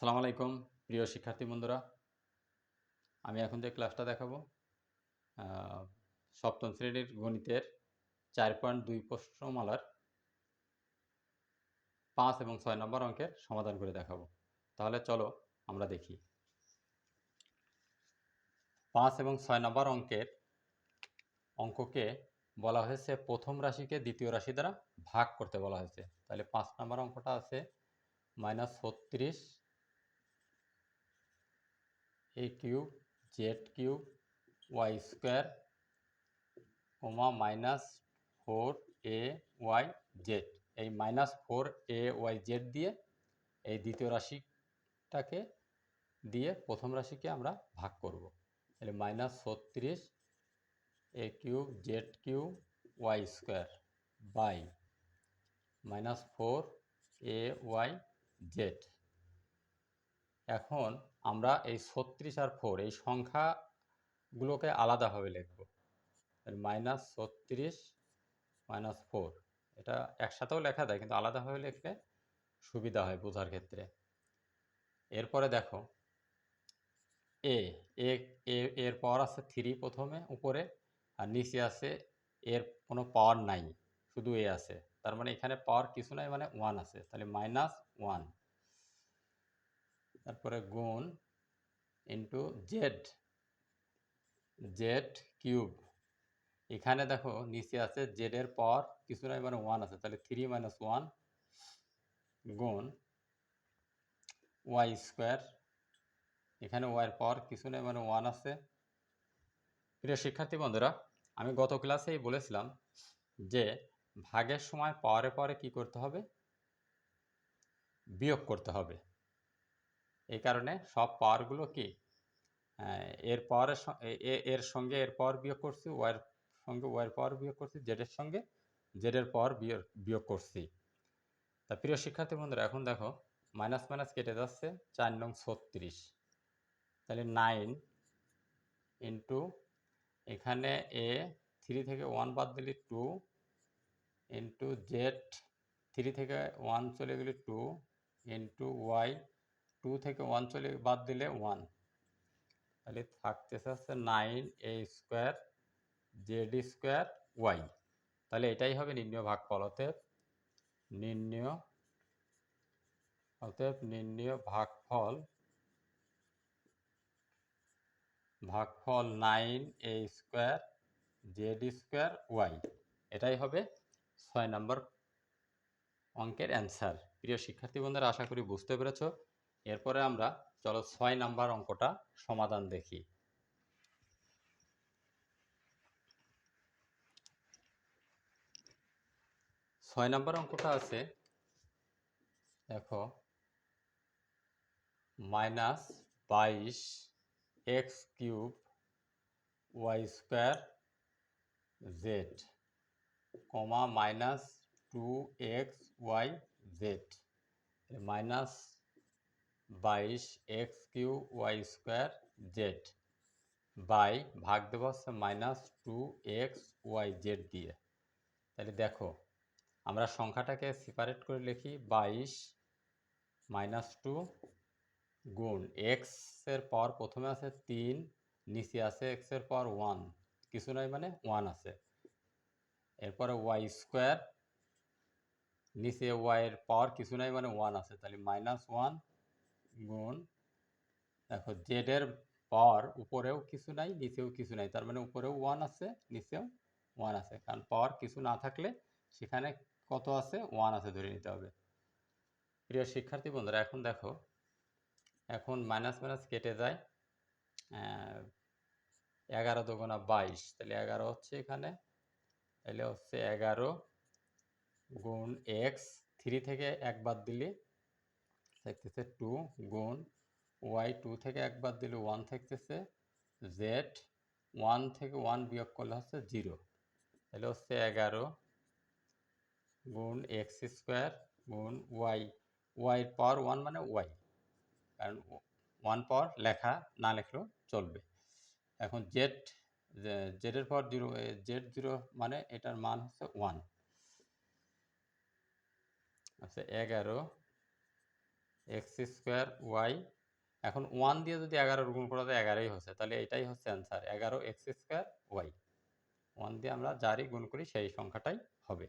আসসালামু আলাইকুম, প্রিয় শিক্ষার্থী বন্ধুরা। আমি এখন যে ক্লাসটা দেখাবো সপ্তম শ্রেণির গণিতের চার পয়েন্ট দুই প্রশ্নমালার পাঁচ এবং ছয় নম্বর অঙ্কের সমাধান করে দেখাবো। তাহলে চলো আমরা দেখি। পাঁচ এবং ছয় নম্বর অঙ্কের অঙ্ককে বলা হয়েছে, প্রথম রাশিকে দ্বিতীয় রাশি দ্বারা ভাগ করতে বলা হয়েছে। তাহলে পাঁচ নম্বর অঙ্কটা আছে, মাইনাস ছত্রিশ a cube z cube y square comma minus four a y z এই minus four a y z দিয়ে এই দ্বিতীয় রাশিটাকে দিয়ে প্রথম রাশিকে আমরা ভাগ করব। তাহলে মাইনাস ছত্রিশ a cube z cube y square by minus four a y z এখন আমরা এই ছত্রিশ আর ফোর এই সংখ্যাগুলোকে আলাদাভাবে লিখব। মাইনাস ছত্রিশ মাইনাস ফোর এটা একসাথেও লেখা যায়, কিন্তু আলাদাভাবে লিখলে সুবিধা হয় বোঝার ক্ষেত্রে। এরপরে দেখো এ এর পাওয়ার আছে থ্রি প্রথমে উপরে, আর নিচে আছে এর কোনো পাওয়ার নাই, শুধু এ আছে। তার মানে এখানে পাওয়ার কিছু নাই মানে ওয়ান আছে। তাহলে মাইনাস ওয়ান তারপরে গুণ ইন্টু জেড জেড কিউব এখানে দেখো, নিচে আছে জেড এর পাওয়ার কিছু নাই মানে ওয়ান আছে, তাহলে থ্রি মাইনাস ওয়ান গুণ ওয়াই স্কোয়ার এখানে ওয়াইয়ের পর কিছু নেই মানে ওয়ান আছে। প্রিয় শিক্ষার্থী বন্ধুরা, আমি গত ক্লাসেই বলেছিলাম যে ভাগের সময় পাওয়ারে পাওয়ারে কি করতে হবে? বিয়োগ করতে হবে। এই কারণে সব পাওয়ারগুলো কি? আহ, এর পাওয়ারের এর সঙ্গে এর পাওয়ার বিয়োগ করছি ওয়াইয়ের সঙ্গে ওয়াইয়ের পাওয়ার বিয়োগ করছি জেডের সঙ্গে জেডের পাওয়ার বিয়োগ বিয়োগ করছি। তা প্রিয় শিক্ষার্থী বন্ধুরা এখন দেখো মাইনাস মাইনাস কেটে যাচ্ছে চার নং ছত্রিশ। তাহলে নাইন ইন্টু এখানে এ থ্রি থেকে ওয়ান বাদ দিলে টু ইন্টু জেড থ্রি থেকে ওয়ান চলে গেলে টু ইন্টু ওয়াই টু থেকে ওয়ান চলে বাদ দিলে ওয়ান তাহলে থাকতেছে হচ্ছে nine a square z square y তাহলে এটাই হবে নির্ণয় ভাগফল, অতএব নির্ণয় অতএব নির্ণয় ভাগফল ভাগফল nine a square z square y এটাই হবে ছয় নম্বর অঙ্কের অ্যান্সার প্রিয় শিক্ষার্থী বন্ধুরা, আশা করি বুঝতে পেরেছ। এরপরে আমরা চলো ছয় নাম্বার অঙ্কটা সমাধান দেখি। ছয় নাম্বার অঙ্কটা আছে, দেখো, মাইনাস বাইশ x cube y square z, comma minus two x y z minus বাইশ x cube y square z. By ভাগ দেবো হচ্ছে minus two x y z দিয়ে। তাহলে দেখো, আমরা সংখ্যাটাকে সেপারেট করে লিখি, বাইশ মাইনাস টু গুণ এক্সের পাওয়ার প্রথমে আছে তিন, নিচে আছে এক্সের পাওয়ার ওয়ান। কিছু নয় মানে ওয়ান আছে। এরপরে ওয়াই স্কোয়ার, নিচে ওয়াই এর পাওয়ার কিছু নাই মানে ওয়ান আছে। তাহলে মাইনাস ওয়ান গুণ। দেখো জেড এর পাওয়ার উপরেও কিছু নাই, নিচেও কিছু নাই। তার মানে উপরেও ওয়ান আছে, নিচেও ওয়ান আছে। কারণ পাওয়ার কিছু না থাকলে সেখানে কত আছে? ওয়ান আছে ধরে নিতে হবে। প্রিয় শিক্ষার্থী বন্ধুরা, এখন দেখো, এখন মাইনাস মাইনাস কেটে যায় এগারো দুগুণা বাইশ। তাহলে এগারো হচ্ছে এখানে, তাহলে হচ্ছে এগারো গুণ এক্স থ্রি থেকে এক বাদ দিলে থাকতেছে টু গুণ ওয়াই টু থেকে একবার দিলে ওয়ান থাকতেছে জেড ওয়ান থেকে ওয়ান বিয়োগ করলে হচ্ছে জিরো তাহলে হচ্ছে এগারো গুণ এক্স স্কোয়ার গুণ ওয়াই ওয়াই পাওয়ার ওয়ান মানে ওয়াই কারণ ওয়ান পাওয়ার লেখা না লেখলেও চলবে। এখন জেড জেডের পাওয়ার জিরো জেড জিরো মানে এটার মান হচ্ছে ওয়ান আচ্ছা এগারো এক্স স্কোয়ার ওয়াই, এখন ওয়ান দিয়ে যদি এগারোর গুণ করা যায়, এগারোই হচ্ছে। তাহলে এটাই হচ্ছে অ্যান্সার এগারো এক্স স্কোয়ার ওয়াই। ওয়ান দিয়ে আমরা যারই গুণ করি, সেই সংখ্যাটাই হবে।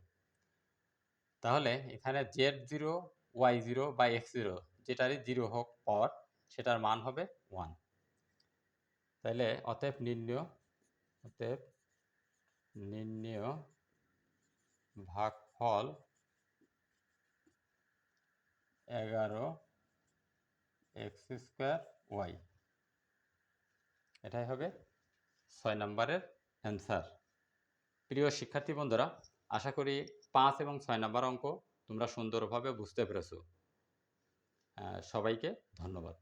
তাহলে এখানে জেড জিরো, ওয়াই জিরো বা এক্স জিরো, যেটারই জিরো হোক পাওয়ার সেটার মান হবে ওয়ান। তাহলে অতএব নির্ণয় অতএব নির্ণয় ভাগফল এগারো এক্স স্কোয়ার ওয়াই। এটাই হবে ছয় নম্বরের অ্যান্সার। প্রিয় শিক্ষার্থী বন্ধুরা, আশা করি পাঁচ এবং ছয় নম্বর অঙ্ক তোমরা সুন্দরভাবে বুঝতে পেরেছ। সবাইকে ধন্যবাদ।